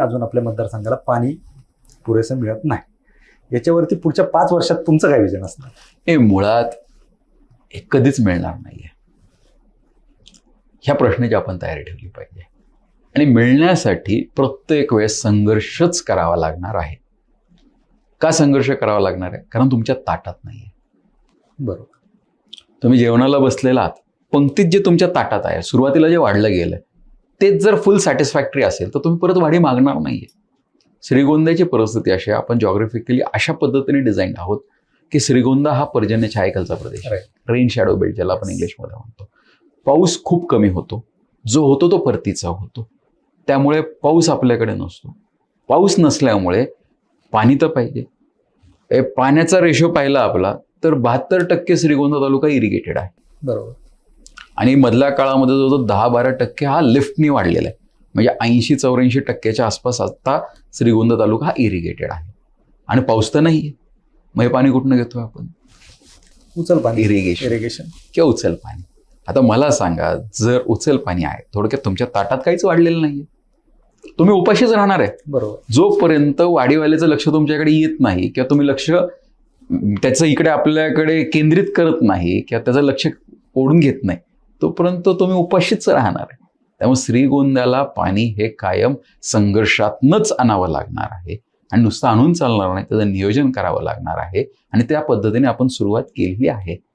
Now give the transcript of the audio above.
अजून आपल्या मतदारसंघाला पाणी पुरेसं मिळत नाही. याच्यावरती पुढच्या पाच वर्षात तुमचं काय विजन असणार? हे मुळात हे कधीच मिळणार नाहीये. ह्या प्रश्नाची आपण तयारी ठेवली पाहिजे. आणि मिळण्यासाठी प्रत्येक वेळेस संघर्षच करावा लागणार आहे. का संघर्ष करावा लागणार आहे? कारण तुमच्या ताटात नाही आहे बरोबर. तुम्ही जेवणाला बसलेला आहात. पंक्तीत जे तुमच्या ताटात आहे सुरुवातीला जे वाढलं गेलं तेच जर फुल सॅटिस्फॅक्टरी असेल तर तुम्ही परत वाढी मागणार नाहीये. श्रीगोंद्याची परिस्थिती अशी आहे आपण जॉग्राफिकली अशा पद्धतीने डिझाईन आहोत की श्रीगोंदा हा पर्जन्य छायेखालचा प्रदेश आहे. रेन शॅडो बेल्ट ज्याला आपण इंग्लिशमध्ये म्हणतो. पाऊस खूप कमी होतो. जो होतो तो परतीचा होतो. त्यामुळे पाऊस आपल्याकडे नसतो. पाऊस नसल्यामुळे पाणी तर पाहिजे. ए, पाण्याचा रेशो पाहिला आपला तर बहात्तर टक्के श्रीगोंदा तालुका इरिगेटेड आहे. बरोबर. आणि मधल्या काळामध्ये जो जो दहा बारा टक्के हा लिफ्टनी वाढलेला आहे. म्हणजे ऐंशी चौऱ्याऐंशी टक्क्याच्या आसपास आता श्रीगोंदा तालुका हा इरिगेटेड आहे. आणि पाऊस तर नाही आहे मग हे पाणी कुठनं घेतोय आपण? उचल पाणी. इरिगेशन इरिगेशन किंवा उचल पाणी. आता मला सांगा जर उचल पाणी आहे थोडक्यात तुमच्या ताटात काहीच वाढलेलं नाहीये. तुम्ही उपाशीच राहणार आहे. बरोबर. जोपर्यंत वाढीवाल्याचं लक्ष तुमच्याकडे येत नाही किंवा तुम्ही लक्ष त्याचं इकडे आपल्याकडे केंद्रित करत नाही किंवा त्याचं लक्ष ओढून घेत नाही तोपर्यंत तुम्ही उपाशीच राहणार आहे. त्यामुळे श्रीगोंद्याला पाणी हे कायम संघर्षातनच आणावं लागणार आहे. आणि नुसतं आणून चालणार नाही त्याचं नियोजन करावं लागणार आहे. आणि त्या पद्धतीने आपण सुरुवात केली आहे.